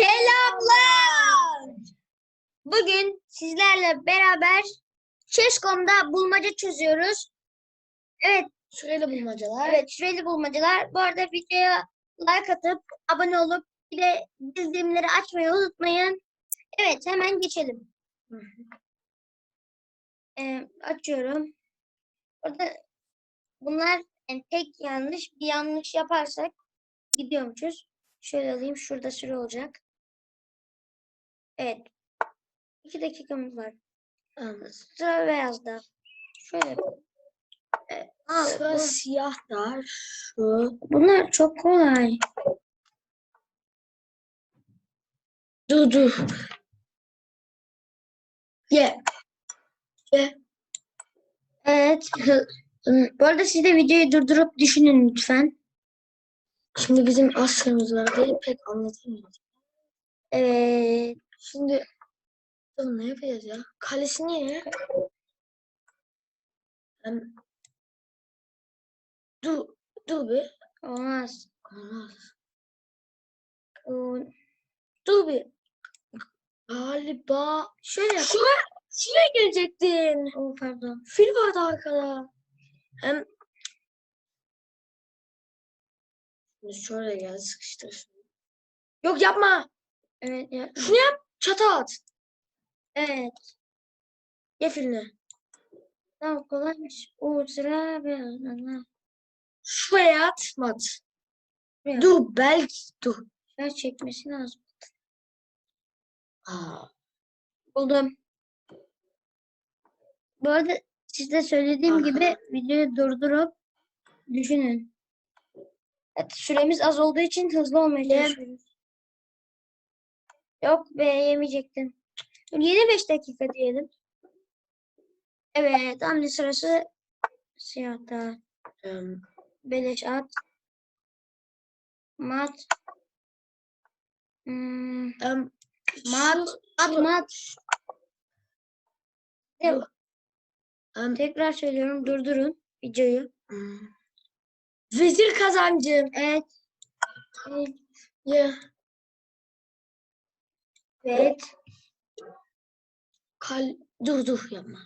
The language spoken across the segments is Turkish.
Selamlar. Bugün sizlerle beraber Chess.com'da bulmaca çözüyoruz. Evet, Süreli bulmacalar. evet süreli bulmacalar. Bu arada videoya like atıp abone olup bir de bildirimleri açmayı unutmayın. Evet, hemen geçelim. Ee, açıyorum. Orada bunlar yani tek yanlış, bir yanlış yaparsak gidiyormuşuz. Şöyle alayım, şurada süre olacak. Evet. İki dakikamız var. Anladım. Sıra beyazda. Şöyle. Evet, Sıra bu- siyahlar. Şu. Bunlar çok kolay. Dur dur. Ye. Ye. Evet. Bu arada siz de videoyu durdurup düşünün lütfen. Şimdi bizim süremiz var diye pek anlatamıyoruz. Evet. Şimdi dur ne yapacağız ya? Kalesi niye? Hem dur dur bir. Olmaz. Olmaz. O- Dur bir. Galiba şöyle yap. Şuraya, şuraya gelecektin. o pardon. Fil vardı arkada. Hem Şimdi şöyle gel sıkıştır. Yok yapma. Evet. ya- Şunu yap. Çata at. Evet. Ye filini. Tamam kolaymış. O sıra beyazda. Şuraya at. Mat. Buraya. Dur belki dur. Şöyle çekmesi lazım. Aa, Buldum. Bu arada size söylediğim gibi Aha. videoyu durdurup düşünün. Evet, süremiz az olduğu için hızlı olmaya çalışıyoruz. Yok be yemeyecektim. Dur, Yeni 5 dakika diyelim. Evet, hamle sırası siyahta. em, Beleş at. Mat. Hmm, em, mat. At mat. Dur. em, Tekrar söylüyorum durdurun videoyu. hmm. Vezir kazancım. Evet. Evet. Ye. Evet. Kal dur dur yapma.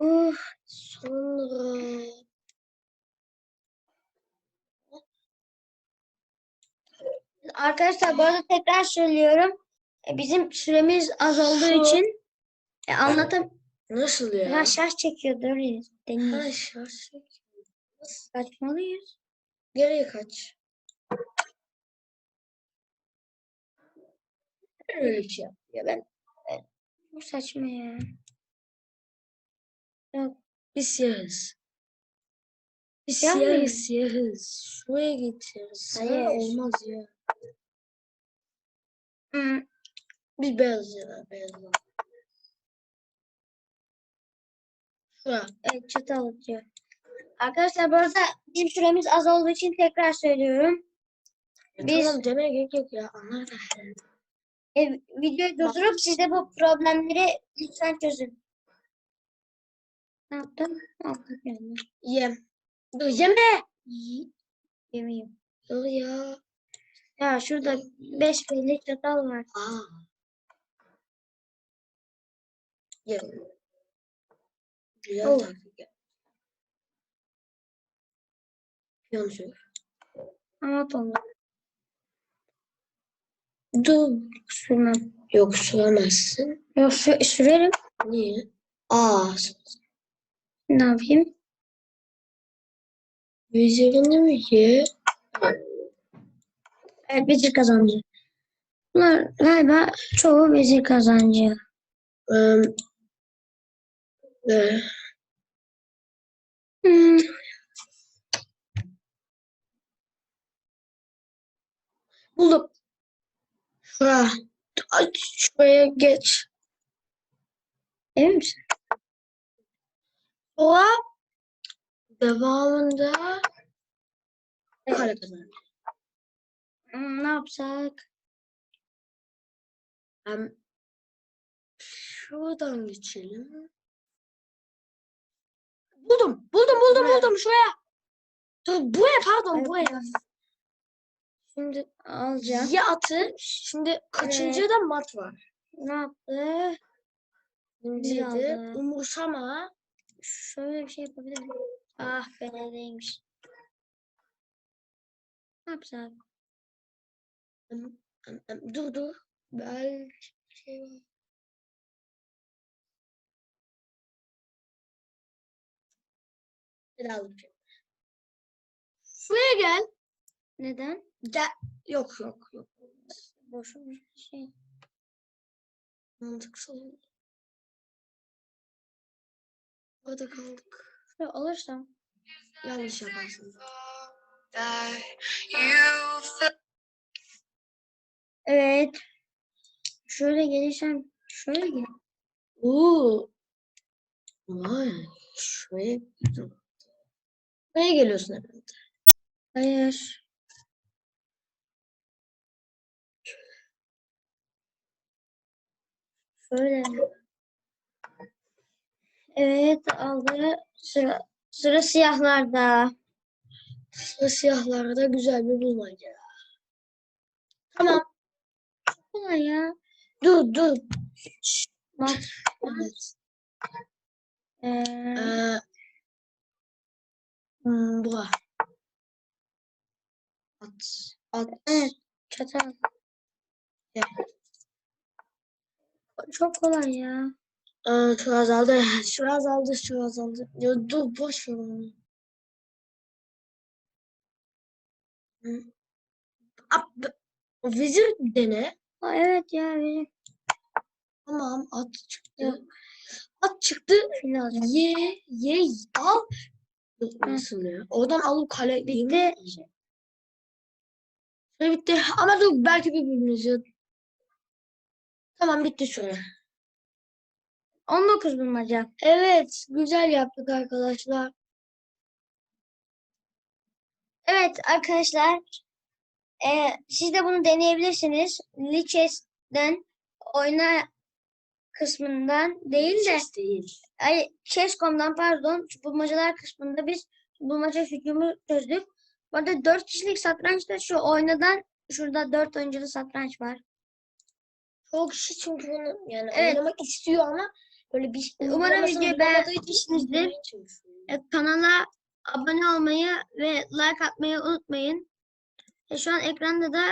Uh, Sonra arkadaşlar bu arada tekrar söylüyorum. E, Bizim süremiz az olduğu Şu- için e, anlatam nasıl ya? ya şarj çekiyor dur Ha, deniyoruz. şarj. Saçmalıyız. Geriye kaç. Öyle bir şey yap. Ya ben Bu saçma ya. biz siyahız. Biz Siyah siyahız siyahız. Şuraya getiririz. Sana Hayır. olmaz ya. Hmm, Biz beyaz ya beyazlar. Şuraya. evet çatal atıyor. Arkadaşlar bu arada bizim süremiz az olduğu için tekrar söylüyorum. Ya Biz- Tamam demeye gerek yok ya. Anlar da. E, videoyu durdurup siz de bu problemleri lütfen çözün. Ne yaptın? Ne yaptın yani? Yem. Dur yeme. Y- Yemeyeyim. Dur ya. Ya şurada beş belli çatal var. Aa. Yem. Güzel Oh. taktik ya. Piyon sür. Anlat onu. Dur. Sürmem. Yok süremezsin. Yok sü- sürerim. Niye? Aa. Ne yapayım? Vezirini mi ye? Evet vezir kazancı. Bunlar galiba çoğu vezir kazancı. Em, e, Hmm, buldum. Şuraya. Ay, Şuraya geç. emin misin? Sonra devamında kare kazanır. Hmm, ne yapsak? Hem şuradan geçelim. Buldum, buldum, buldum, Buraya. buldum. Şuraya. Dur bu ne pardon Evet, bu ne? tamam. Şimdi alacağım. Ya atı. Şimdi kaçıncı da mat var. Ne yaptı? Neydi? aldı. Umursama. Şöyle bir şey yapabilir miyim? Ah be neredeymiş. Ne em, Dur dur. Belki şey var. Şuraya gel. Neden? Gel. Yok yok yok. Boşu boş bir şey. Mantıksız. Orada kaldık. Şöyle alırsam. Yanlış yaparsın. Evet. Şöyle gelirsem. Şöyle gel. Oo. Vay. Şuraya. Nereye geliyorsun efendim? Hayır. Şöyle. Evet aldı. Sıra, sıra siyahlarda. Sarı siyahlarda güzel bir bulmaca. Tamam. Kolay ya. Dur dur. Bak. Evet. Ee, Ee, hmm, bura. At. At. evet. Çatal. Gel. Çok kolay ya. Ee, şu azaldı. Şu azaldı. Şu azaldı. Ya dur boş ver onu. Vezir dene. Aa, evet ya. Benim Tamam at çıktı. Yok. At çıktı. alacağım. Ye ye al. Nasıl ya? Oradan alıp kale Bitti. Süre bitti. Ama dur belki birbirimizi. Tamam bitti süre. 19 bulmaca. Evet güzel yaptık arkadaşlar. Evet arkadaşlar. eee, siz de bunu deneyebilirsiniz. Lichess'den oyna kısmından değil de Ses değil. ay Chess.com'dan pardon bulmacalar kısmında biz bulmaca hücumu çözdük. Bu arada 4 kişilik satrançta şu oynadan şurada 4 oyunculu satranç var. Çok kişi çünkü bunu yani Evet. oynamak istiyor ama böyle bir Umarım uygulamasını videoyu bulamadığı için beğenmişsinizdir. çalışıyor. E, kanala abone olmayı ve like atmayı unutmayın. E, şu an ekranda da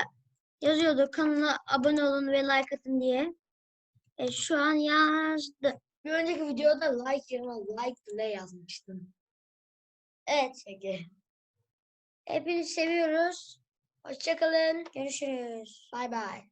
yazıyordu kanala abone olun ve like atın diye. E, şu an yazdı. Bir önceki videoda like yerine like bile yazmıştım. Evet. Peki. Hepinizi seviyoruz. Hoşçakalın. Görüşürüz. Bay bay.